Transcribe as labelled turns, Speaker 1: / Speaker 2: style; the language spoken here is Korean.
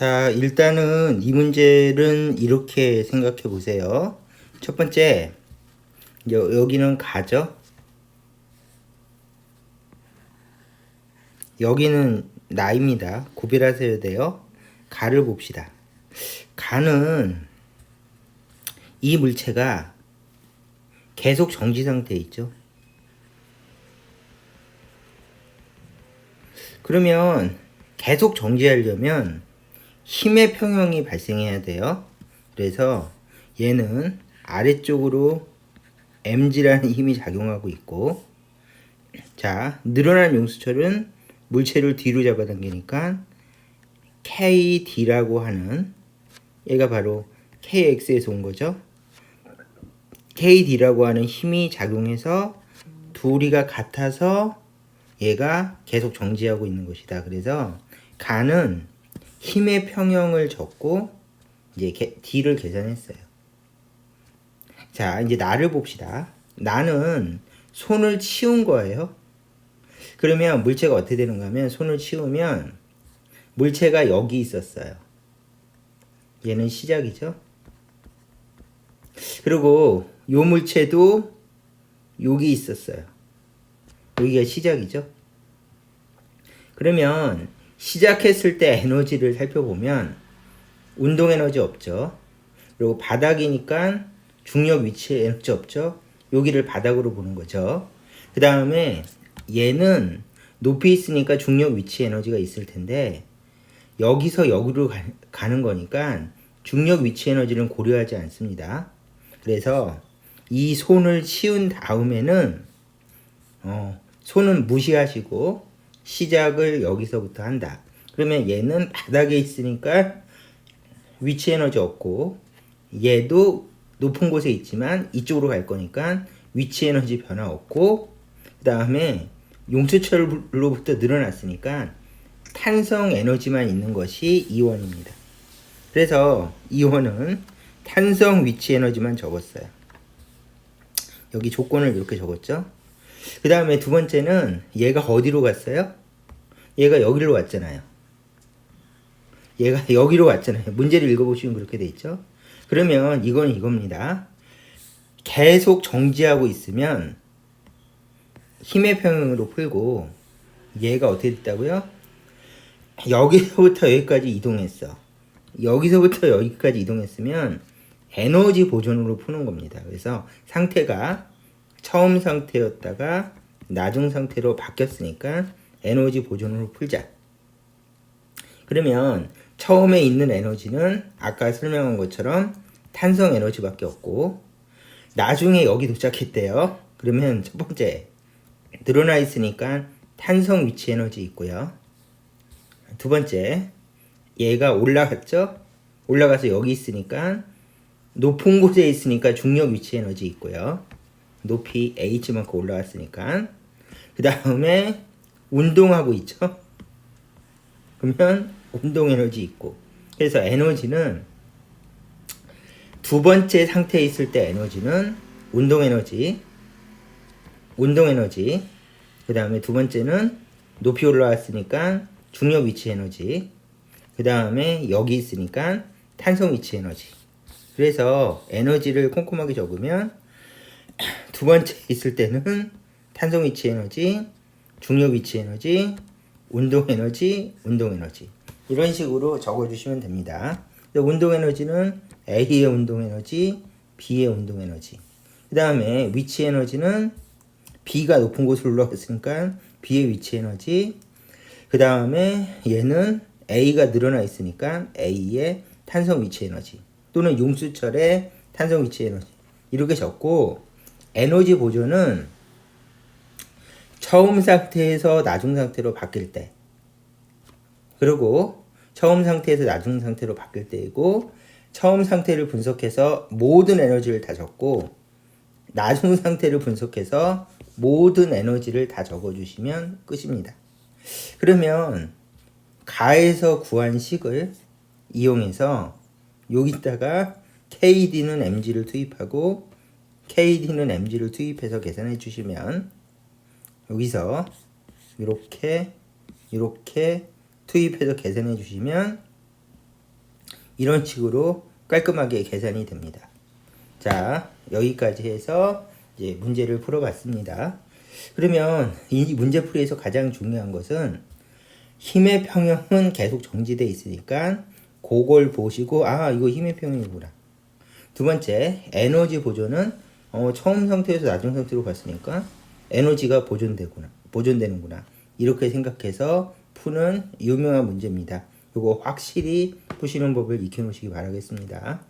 Speaker 1: 자, 일단은 이 문제는 이렇게 생각해 보세요. 첫 번째, 여, 여기는 가죠? 여기는 나입니다. 구별하셔야 돼요. 가를 봅시다. 가는 이 물체가 계속 정지 상태에 있죠. 그러면 계속 정지하려면 힘의 평형이 발생해야 돼요. 그래서 얘는 아래쪽으로 mg라는 힘이 작용하고 있고 자 늘어난 용수철은 물체를 뒤로 잡아당기니까 KD라고 하는 얘가 바로 KX에서 온 거죠. KD라고 하는 힘이 작용해서 둘이가 같아서 얘가 계속 정지하고 있는 것이다. 그래서 가는 힘의 평형을 적고 이제 개- D를 계산했어요. 자, 이제 나를 봅시다. 나는 손을 치운 거예요. 그러면 물체가 어떻게 되는가 하면 손을 치우면 물체가 여기 있었어요. 얘는 시작이죠. 그리고 요 물체도 여기 있었어요. 여기가 시작이죠. 그러면 시작했을 때 에너지를 살펴보면 운동 에너지 없죠. 그리고 바닥이니까 중력 위치에 에너지 없죠. 여기를 바닥으로 보는 거죠. 그 다음에 얘는 높이 있으니까 중력 위치 에너지가 있을 텐데 여기서 여기로 가, 가는 거니까 중력 위치 에너지는 고려하지 않습니다. 그래서 이 손을 치운 다음에는 어, 손은 무시하시고 시작을 여기서부터 한다. 그러면 얘는 바닥에 있으니까 위치 에너지 없고 얘도 높은 곳에 있지만 이쪽으로 갈 거니까 위치 에너지 변화 없고 그 다음에 용수철로부터 늘어났으니까 탄성 에너지만 있는 것이 이원입니다. 그래서 이원은 탄성 위치 에너지만 적었어요. 여기 조건을 이렇게 적었죠. 그 다음에 두 번째는 얘가 어디로 갔어요? 얘가 여기로 왔잖아요. 얘가 여기로 왔잖아요. 문제를 읽어보시면 그렇게 돼 있죠. 그러면 이건 이겁니다. 계속 정지하고 있으면 힘의 평형으로 풀고 얘가 어떻게 됐다고요? 여기서부터 여기까지 이동했어. 여기서부터 여기까지 이동했으면 에너지 보존으로 푸는 겁니다. 그래서 상태가 처음 상태였다가 나중 상태로 바뀌었으니까 에너지 보존으로 풀자. 그러면 처음에 있는 에너지는 아까 설명한 것처럼 탄성 에너지밖에 없고 나중에 여기 도착했대요. 그러면 첫 번째 늘어나 있으니까 탄성 위치 에너지 있고요. 두 번째 얘가 올라갔죠? 올라가서 여기 있으니까 높은 곳에 있으니까 중력 위치 에너지 있고요. 높이 h만큼 올라갔으니까 그 다음에 운동하고 있죠. 그러면 운동 에너지 있고. 그래서 에너지는 두 번째 상태에 있을 때 에너지는 운동 에너지 운동 에너지. 그 다음에 두 번째는 높이 올라왔으니까 중력 위치 에너지. 그 다음에 여기 있으니까 탄성 위치 에너지. 그래서 에너지를 꼼꼼하게 적으면 두 번째 있을 때는 탄성 위치 에너지 중력 위치 에너지 운동 에너지 운동 에너지. 이런 식으로 적어주시면 됩니다. 운동 에너지는 A의 운동 에너지 B의 운동 에너지. 그 다음에 위치 에너지는 B가 높은 곳으로 올라갔으니까 B의 위치 에너지. 그 다음에 얘는 A가 늘어나 있으니까 A의 탄성 위치 에너지 또는 용수철의 탄성 위치 에너지. 이렇게 적고 에너지 보존은 처음 상태에서 나중 상태로 바뀔 때 그리고 처음 상태에서 나중 상태로 바뀔 때이고 처음 상태를 분석해서 모든 에너지를 다 적고 나중 상태를 분석해서 모든 에너지를 다 적어주시면 끝입니다. 그러면 가에서 구한 식을 이용해서 여기다가 KD는 mg를 투입하고 KD는 mg를 투입해서 계산해 주시면 여기서 이렇게 이렇게 투입해서 계산해 주시면 이런 식으로 깔끔하게 계산이 됩니다. 자, 여기까지 해서 이제 문제를 풀어봤습니다. 그러면 이 문제풀이에서 가장 중요한 것은 힘의 평형은 계속 정지돼 있으니까 그걸 보시고 아 이거 힘의 평형이구나. 두 번째 에너지 보존은 어, 처음 상태에서 나중 상태로 갔으니까 에너지가 보존되구나 보존되는구나 이렇게 생각해서 푸는 유명한 문제입니다. 이거 확실히 푸시는 법을 익혀 놓으시기 바라겠습니다.